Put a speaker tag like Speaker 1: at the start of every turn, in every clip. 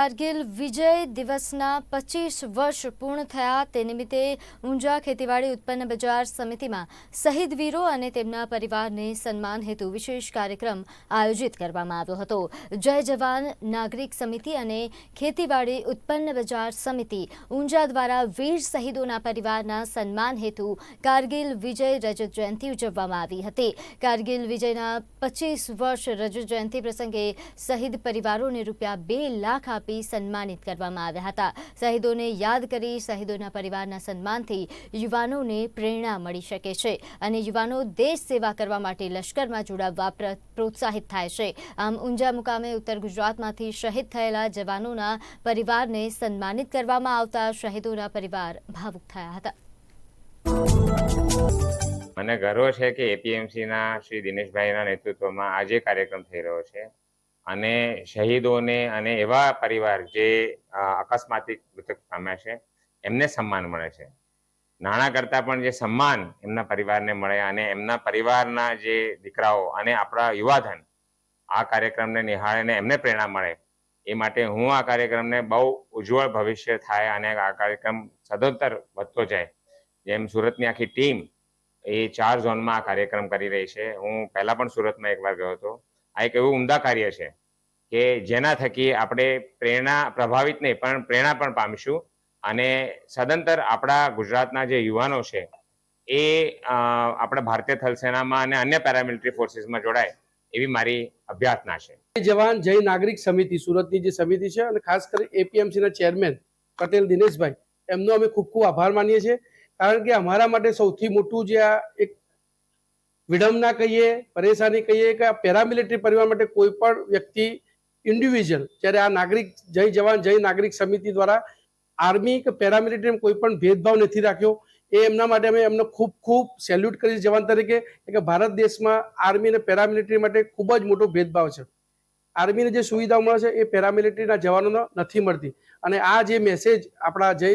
Speaker 1: કારગિલ વિજય દિવસના પચીસ વર્ષ પૂર્ણ થયા તે નિમિત્તે ઊંઝા ખેતીવાડી ઉત્પન્ન બજાર સમિતિમાં શહીદ વીરો અને તેમના પરિવારને સન્માન હેતુ વિશેષ કાર્યક્રમ આયોજિત કરવામાં આવ્યો હતો. જય જવાન નાગરિક સમિતિ અને ખેતીવાડી ઉત્પન્ન બજાર સમિતિ ઊંઝા દ્વારા વીર શહીદોના પરિવારના સન્માન હેતુ કારગિલ વિજય રજત જયંતિ ઉજવવામાં આવી હતી. કારગિલ વિજયના પચીસ વર્ષ રજત જયંતિ પ્રસંગે શહીદ પરિવારોને રૂપિયા બે લાખ આપી સન્માનિત કરવામાં આવ્યા હતા. શહીદોને યાદ કરી શહીદોના પરિવારના સન્માનથી યુવાનોને પ્રેરણા મળી શકે છે અને યુવાનો દેશ સેવા કરવા માટે લશ્કરમાં જોડાવવા પ્રોત્સાહિત થાય છે. આમ, ઊંઝા મુકામે ઉત્તર ગુજરાતમાંથી શહીદ થયેલા જવાનોના પરિવારને સન્માનિત કરવામાં આવતા શહીદોના પરિવાર ભાવુક થયા હતા.
Speaker 2: મને ગર્વ છે કે એપીએમસીના શ્રી દિનેશભાઈના નેતૃત્વમાં આજે કાર્યક્રમ થઈ રહ્યો છે. અને શહીદોને અને એવા પરિવાર જે અકસ્માતી મૃતક પામ્યા છે, એમને સન્માન મળે છે. નાણાં કરતાં પણ જે સન્માન એમના પરિવારને મળે અને એમના પરિવારના જે દીકરાઓ અને આપણા યુવાધન આ કાર્યક્રમને નિહાળીને એમને પ્રેરણા મળે, એ માટે હું આ કાર્યક્રમને બહુ ઉજ્જવળ ભવિષ્ય થાય અને આ કાર્યક્રમ સદંતર વધતો જાય. જેમ સુરતની આખી ટીમ એ ચાર ઝોનમાં આ કાર્યક્રમ કરી રહી છે. હું પહેલા પણ સુરતમાં એકવાર ગયો હતો. આ એક એવું ઉમદા કાર્ય છે કે જેના થકી આપણે પ્રેરણા પ્રભાવિત નહીં, પણ પ્રેરણા પણ પામીશું. અને સદંતર આપણા ગુજરાતના જે યુવાનો છે, એ આપણા ભારતીય થલ સેનામાં અને અન્ય પેરામિલિટરી ફોર્સીસમાં જોડાય એવી મારી અભ્યાર્થના છે.
Speaker 3: જવાન જય નાગરિક સમિતિ, સુરતની જે સમિતિ છે અને ખાસ કરી એપીએમસીના ચેરમેન પટેલ દિનેશભાઈ, એમનો અમે ખૂબ ખૂબ આભાર માનીએ છીએ. કારણ કે અમારા માટે સૌથી મોટું જે આ એક વિડંબના કહીએ, પરેશાની કહીએ કે આ પેરામિલિટરી પરિવાર માટે કોઈ પણ વ્યક્તિ ઇન્ડિવિજ્યુઅલ જ્યારે આ નાગરિક જય જવાન, જય નાગરિક સમિતિ દ્વારા આર્મી કે પેરામિલિટરી કોઈ પણ ભેદભાવ નથી રાખ્યો, એ એમના માટે અમે એમને ખૂબ ખૂબ સેલ્યુટ કરી જવાન તરીકે કે ભારત દેશમાં આર્મી અને પેરામિલિટરી માટે ખૂબ જ મોટો ભેદભાવ છે. આર્મીને જે સુવિધાઓ મળે છે એ પેરામિલિટરીના જવાનોને નથી મળતી. અને આ જે મેસેજ આપણા જય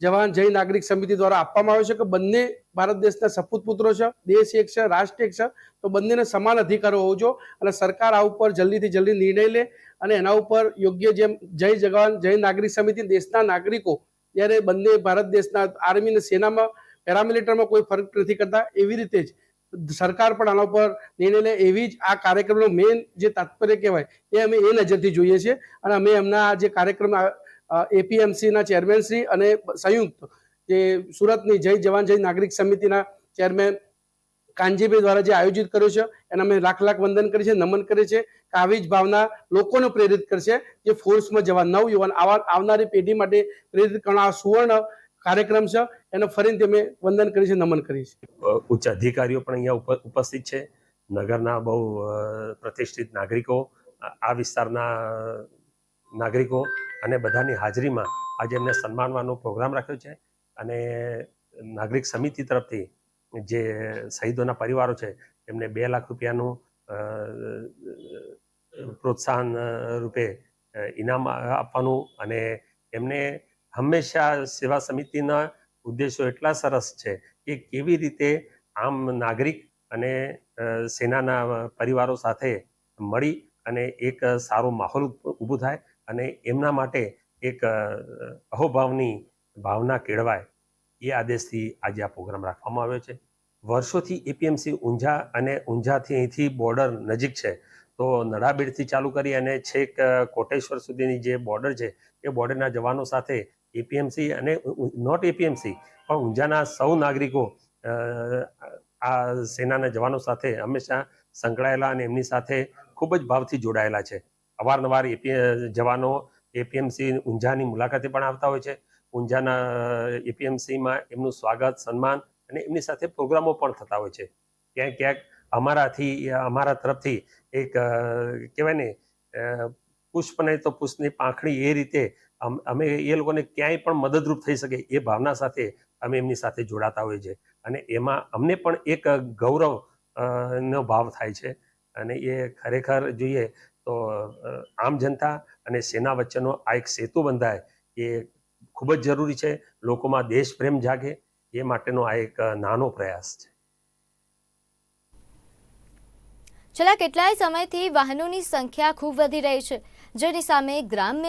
Speaker 3: જવાન જય નાગરિક સમિતિ દ્વારા આપવામાં આવ્યો છે કે બંને ભારત દેશના સપૂત પુત્રો છે, દેશ એક છે, રાષ્ટ્ર એક છે, તો બંનેને સમાન અધિકારો હોવો જો અને સરકાર આ ઉપર જલ્દીથી જલ્દી નિર્ણય લે અને એના ઉપર યોગ્ય જેમ જય જવાન, જય નાગરિક સમિતિ દેશના નાગરિકો જ્યારે બંને ભારત દેશના આર્મી અને સેનામાં પેરામિલિટરમાં કોઈ ફરક નથી કરતા, એવી રીતે જ સરકાર પણ આના ઉપર નિર્ણય લે. એવી જ આ કાર્યક્રમનો મેઇન જે તાત્પર્ય કહેવાય, એ અમે એ નજરથી જોઈએ છીએ અને અમે એમના આ જે કાર્યક્રમ એપીએમસીના ચેરમેન શ્રી અને સંયુક્ત જે સુરતની જય જવાન જય નાગરિક સમિતિના ચેરમેન કાનજીભાઈ દ્વારા જે આયોજિત કર્યો છે, એને અમે લાખ લાખ વંદન કરીએ છે નમન કરીએ છીએ કે આવી જ ભાવના લોકોને પ્રેરિત કરશે જે ફોર્સમાં જવા નવ યુવાન આવા, આવનારી પેઢી માટે પ્રેરિત કરવાનો આ સુવર્ણ કાર્યક્રમ છે, એને ફરીથી અમે વંદન કરીએ છીએ, નમન કરીએ છીએ.
Speaker 4: ઉચ્ચ અધિકારીઓ પણ અહીંયા ઉપ- ઉપસ્થિત છે, નગરના બહુ પ્રતિષ્ઠિત નાગરિકો, આ વિસ્તારના નાગરિકો અને બધાની હાજરીમાં આજે એમને સન્માનવાનો પ્રોગ્રામ રાખ્યો છે અને નાગરિક સમિતિ તરફથી જે શહીદોના પરિવારો છે, એમને બે લાખ રૂપિયાનું પ્રોત્સાહન રૂપે ઇનામ આપવાનું અને એમને હંમેશા સેવા સમિતિના ઉદ્દેશો એટલા સરસ છે કે કેવી રીતે આમ નાગરિક અને સેનાના પરિવારો સાથે મળી અને એક સારો માહોલ ઊભું થાય અને એમના માટે એક અહોભાવની ભાવના કેળવાય એ આદેશથી આજે આ પ્રોગ્રામ રાખવામાં આવ્યો છે. વર્ષોથી એપીએમસી ઊંઝા અને ઊંઝાથી અહીંથી બોર્ડર નજીક છે. તો નડાબેડથી ચાલુ કરી અને છેક કોટેશ્વર સુધીની જે બોર્ડર છે, એ બોર્ડરના જવાનો સાથે એપીએમસી અને નોટ એપીએમસી, પણ ઊંઝાના સૌ નાગરિકો આ સેનાના જવાનો સાથે હંમેશા સંકળાયેલા અને એમની સાથે ખૂબ જ ભાવથી જોડાયેલા છે. અવારનવાર એપી જવાનો એપીએમસી ઊંઝાની મુલાકાતે પણ આવતા હોય છે. ઊંઝાના એપીએમસીમાં એમનું સ્વાગત, સન્માન અને એમની સાથે પ્રોગ્રામો પણ થતા હોય છે. ક્યાંક ક્યાંક અમારાથી, અમારા તરફથી એક કહેવાય ને પુષ્પ નહીં તો પુષ્પની પાંખડી એ રીતે અમે એ લોકોને ક્યાંય પણ મદદરૂપ થઈ શકે એ ભાવના સાથે અમે એમની સાથે જોડાતા હોઈએ છીએ. અને એમાં અમને પણ એક ગૌરવ નો ભાવ થાય છે. અને એ ખરેખર જોઈએ તો આમ જનતા અને સેના વચ્ચેનો આ એક સેતુ બંધાય એ ખૂબ જ જરૂરી છે. લોકોમાં દેશ પ્રેમ જાગે એ માટેનો આ એક નાનો પ્રયાસ છે.
Speaker 1: છેલ્લા કેટલાય સમયથી વાહનોની સંખ્યા ખૂબ વધી રહી છે. જેની સામે ગ્રામ્ય